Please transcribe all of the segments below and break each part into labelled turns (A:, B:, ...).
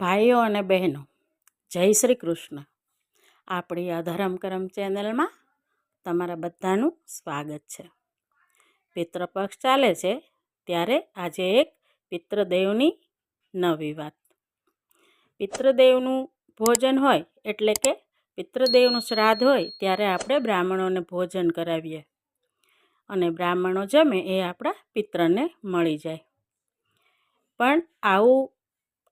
A: ભાઈઓ અને બહેનો, જય શ્રી કૃષ્ણ. આપણી આ ધરમ કરમ ચેનલમાં તમારા બધાનું સ્વાગત છે. પિતૃપક્ષ ચાલે છે ત્યારે આજે એક પિતૃદેવની નવી વાત. પિતૃદેવનું ભોજન હોય એટલે કે પિતૃદેવનું શ્રાદ્ધ હોય ત્યારે આપણે બ્રાહ્મણોને ભોજન કરાવીએ. અને બ્રાહ્મણો જમે એ આપણા પિત્રને મળી જાય. પણ આવું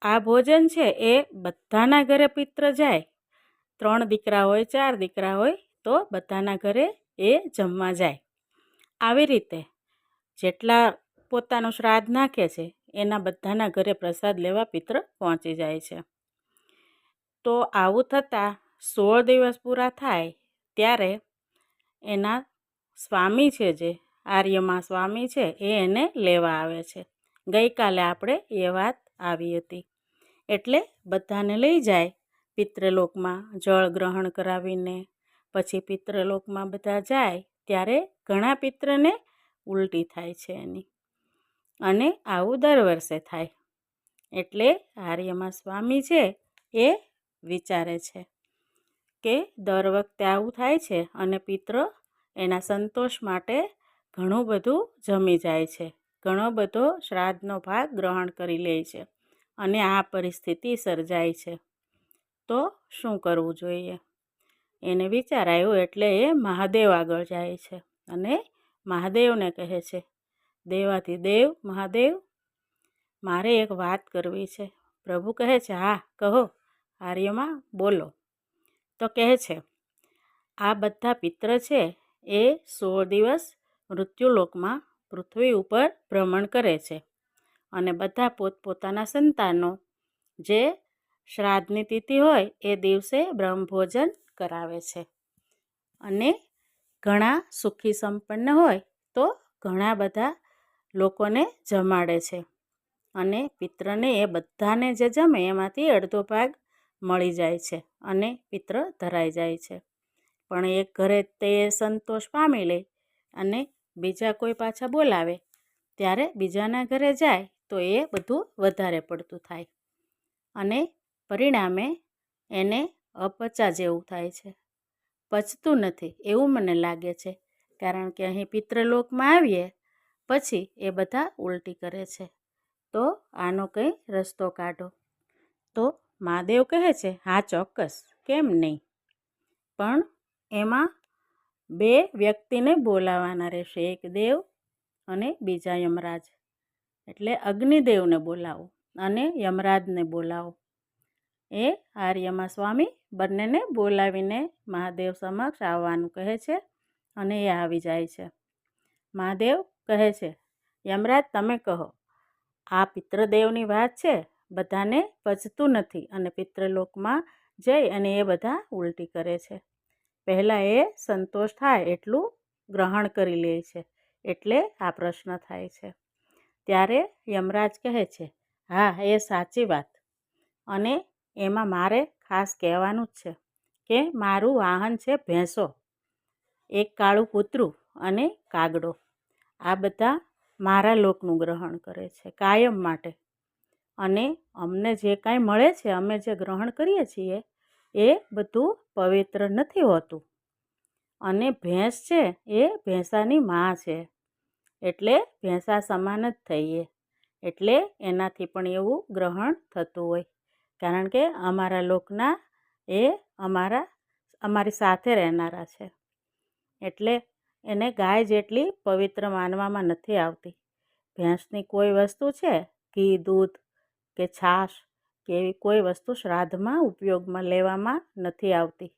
A: આ ભોજન છે એ બધાના ઘરે પિત્ર જાય. ત્રણ દીકરા હોય, ચાર દીકરા હોય, તો બધાના ઘરે એ જમવા જાય. આવી રીતે જેટલા પોતાનું શ્રાદ્ધ નાખે છે, એના બધાના ઘરે પ્રસાદ લેવા પિત્ર પહોંચી જાય છે. તો આવું થતાં સોળ દિવસ પૂરા થાય ત્યારે એના સ્વામી છે જે, આર્યમાં સ્વામી છે, એ એને લેવા આવે છે. ગઈકાલે આપણે એ વાત આવી હતી. એટલે બધાને લઈ જાય પિતૃલોકમાં જળ ગ્રહણ કરાવીને. પછી પિતૃલોકમાં બધા જાય ત્યારે ઘણા પિત્રને ઉલટી થાય છે એની. અને આવું દર વર્ષે થાય. એટલે આર્યમાં સ્વામી છે એ વિચારે છે કે દર વખતે આવું થાય છે અને પિત્ર એના સંતોષ માટે ઘણું બધું જમી જાય છે. ઘણો બધો શ્રાદ્ધનો ભાગ ગ્રહણ કરી લે છે અને આ પરિસ્થિતિ સર્જાય છે. તો શું કરવું જોઈએ? એને વિચાર આવ્યો એટલે એ મહાદેવ આગળ જાય છે અને મહાદેવને કહે છે, દેવાથી દેવ, મહાદેવ, મારે એક વાત કરવી છે. પ્રભુ કહે છે, હા, કહો, આર્યમાં બોલો. તો કહે છે, આ બધા પિત્ર છે એ સોળ દિવસ મૃત્યુલોકમાં પૃથ્વી ઉપર ભ્રમણ કરે છે અને બધા પોતપોતાના સંતાનો, જે શ્રાદ્ધની તિથિ હોય એ દિવસે બ્રહ્મભોજન કરાવે છે. અને ઘણા સુખી સંપન્ન હોય તો ઘણા બધા લોકોને જમાડે છે અને પિત્રને એ બધાને જે જમે એમાંથી અડધો ભાગ મળી જાય છે અને પિત્ર ધરાઈ જાય છે. પણ એક ઘરે તે સંતોષ પામી લે અને બીજા કોઈ પાછા બોલાવે, ત્યારે બીજાના ઘરે જાય તો એ બધું વધારે પડતું થાય. અને પરિણામે એને અપચા જેવું થાય છે. પચતું નથી એવું મને લાગે છે, કારણ કે અહીં પિતૃલોકમાં આવીએ પછી એ બધા ઉલટી કરે છે. તો આનો કંઈ રસ્તો કાઢો. તો મહાદેવ કહે છે, હા, ચોક્કસ, કેમ નહીં? પણ એમાં બે વ્યક્તિને બોલાવવાના રહેશે, એક દેવ અને બીજા યમરાજ. એટલે અગ્નિદેવને બોલાવો અને યમરાજને બોલાવો. એ આર્યમાં સ્વામી બંનેને બોલાવીને મહાદેવ સમક્ષ આવવાનું કહે છે અને એ આવી જાય છે. મહાદેવ કહે છે, યમરાજ, તમે કહો, આ પિતૃદેવની વાત છે, બધાને પચતું નથી અને પિતૃલોકમાં જઈ અને એ બધા ઉલટી કરે છે. પહેલાં એ સંતોષ થાય એટલું ગ્રહણ કરી લે છે, એટલે આ પ્રશ્ન થાય છે. ત્યારે યમરાજ કહે છે, હા, એ સાચી વાત. અને એમાં મારે ખાસ કહેવાનું જ છે કે મારું વાહન છે ભેંસો, એક કાળું કૂતરું અને કાગડો. આ બધા મારા લોકનું ગ્રહણ કરે છે, કાયમ માટે. અને અમને જે કાંઈ મળે છે, અમે જે ગ્રહણ કરીએ છીએ એ બધું પવિત્ર નથી હોતું. અને ભેંસ છે એ ભેંસાની મા છે. એટલે ભેંસા સમાન જ થઈએ. એટલે એનાથી પણ એવું ગ્રહણ થતું હોય. કારણ કે અમારા લોકના એ અમારા, અમારી સાથે રહેનારા છે. એટલે એને ગાય જેટલી પવિત્ર માનવામાં નથી આવતી. ભેંસની કોઈ વસ્તુ છે? ઘી, દૂધ કે છાશ? કે એવી કોઈ વસ્તુ શ્રાદ્ધમાં ઉપયોગમાં લેવામાં નથી આવતી.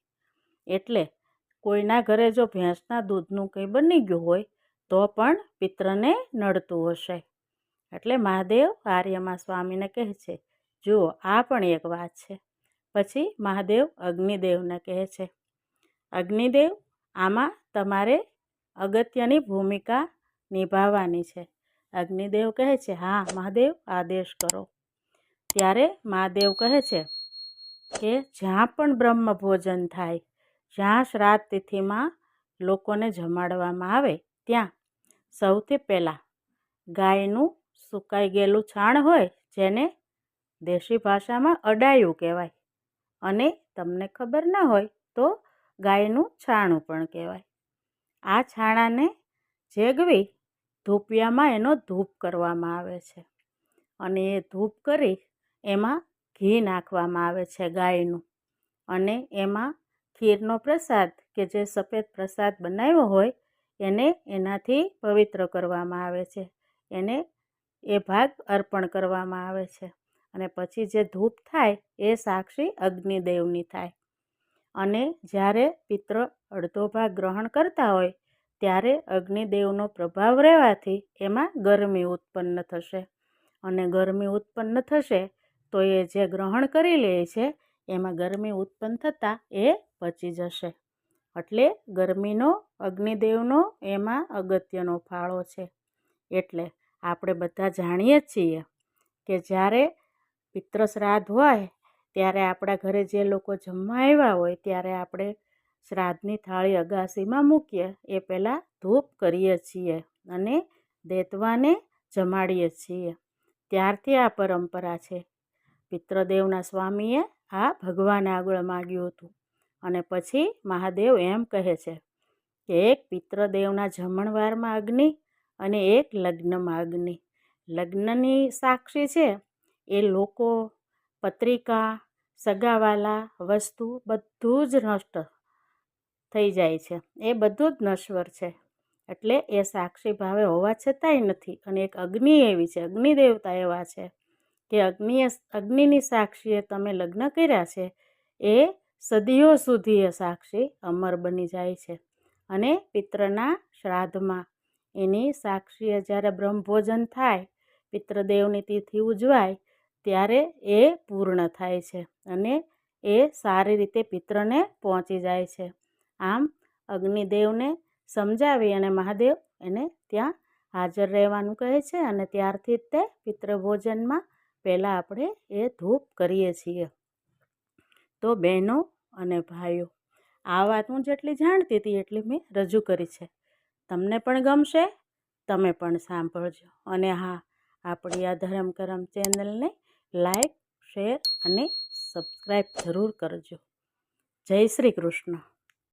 A: એટલે કોઈના ઘરે જો ભેંસના દૂધનું કંઈ બની ગયું હોય, તો પણ પિત્રને નડતું હશે. એટલે મહાદેવ આર્યમાં સ્વામીને કહે છે, જુઓ, આ પણ એક વાત છે. પછી મહાદેવ અગ્નિદેવને કહે છે, અગ્નિદેવ, આમાં તમારે અગત્યની ભૂમિકા નિભાવવાની છે. અગ્નિદેવ કહે છે, હા, મહાદેવ, આદેશ કરો. ત્યારે મહાદેવ કહે છે કે જ્યાં પણ બ્રહ્મ ભોજન થાય, જ્યાં શ્રાદ્ધ તિથિમાં લોકોને જમાડવામાં આવે, ત્યાં સૌથી પહેલાં ગાયનું સુકાઈ ગયેલું છાણ હોય, જેને દેશી ભાષામાં અડાયું કહેવાય. અને તમને ખબર ના હોય તો ગાયનું છાણું પણ કહેવાય. આ છાણાને જેગવી ધૂપિયામાં એનો ધૂપ કરવામાં આવે છે. અને એ ધૂપ કરી એમાં ઘી નાખવામાં આવે છે ગાયનું. અને એમાં ખીરનો પ્રસાદ કે જે સફેદ પ્રસાદ બનાવ્યો હોય, એને એનાથી પવિત્ર કરવામાં આવે છે. એને એ ભાગ અર્પણ કરવામાં આવે છે. અને પછી જે ધૂપ થાય, એ સાક્ષી અગ્નિદેવની થાય. અને જ્યારે પિત્ર અડધો ભાગ ગ્રહણ કરતા હોય, ત્યારે અગ્નિદેવનો પ્રભાવ રહેવાથી એમાં ગરમી ઉત્પન્ન થશે. અને ગરમી ઉત્પન્ન થશે તો એ જે ગ્રહણ કરી લે છે, એમાં ગરમી ઉત્પન્ન થતાં એ પચી જશે. એટલે ગરમીનો, અગ્નિદેવનો એમાં અગત્યનો ફાળો છે. એટલે આપણે બધા જાણીએ છીએ કે જ્યારે પિત્ર શ્રાદ્ધ હોય, ત્યારે આપણા ઘરે જે લોકો જમવા આવ્યા હોય, ત્યારે આપણે શ્રાદ્ધની થાળી અગાસીમાં મૂકીએ, એ પહેલાં ધૂપ કરીએ છીએ અને દેતવાને જમાડીએ છીએ. ત્યારથી આ પરંપરા છે. પિત્રદેવના સ્વામીએ આ ભગવાને આગળ માગ્યું હતું. અને પછી મહાદેવ એમ કહે છે કે એક પિત્રદેવના જમણવારમાં અગ્નિ અને એક લગ્નમાં અગ્નિ. લગ્નની સાક્ષી છે, એ લોકો પત્રિકા, સગાવાલા, વસ્તુ બધું જ નષ્ટ થઈ જાય છે. એ બધું જ નશ્વર છે. એટલે એ સાક્ષી ભાવે હોવા છતાંય નથી. અને એક અગ્નિ એવી છે અગ્નિ દેવતા એવા છે. કે અગ્નિએ અગ્નિની સાક્ષીએ તમે લગ્ન કર્યા છે, એ સદીઓ સુધી એ સાક્ષી અમર બની જાય છે. અને પિત્રના શ્રાદ્ધમાં એની સાક્ષીએ જ્યારે બ્રહ્મભોજન થાય, પિત્રદેવની તિથિ ઉજવાય, ત્યારે એ પૂર્ણ થાય છે અને એ સારી રીતે પિત્રને પહોંચી જાય છે. આમ અગ્નિદેવને સમજાવી અને મહાદેવ એને ત્યાં હાજર રહેવાનું કહે છે અને ત્યારથી જ તે પિતૃભોજનમાં પહેલાં આપણે એ ધૂપ કરીએ છીએ. તો બહેનો અને ભાઈઓ, આ વાત હું જેટલી જાણતી હતી એટલી મેં રજૂ કરી છે. તમને પણ ગમશે, તમે પણ સાંભળજો. અને હા, આપણી આ ધરમ કરમ ચેનલને લાઈક, શેર અને સબસ્ક્રાઈબ જરૂર કરજો. જય શ્રી કૃષ્ણ.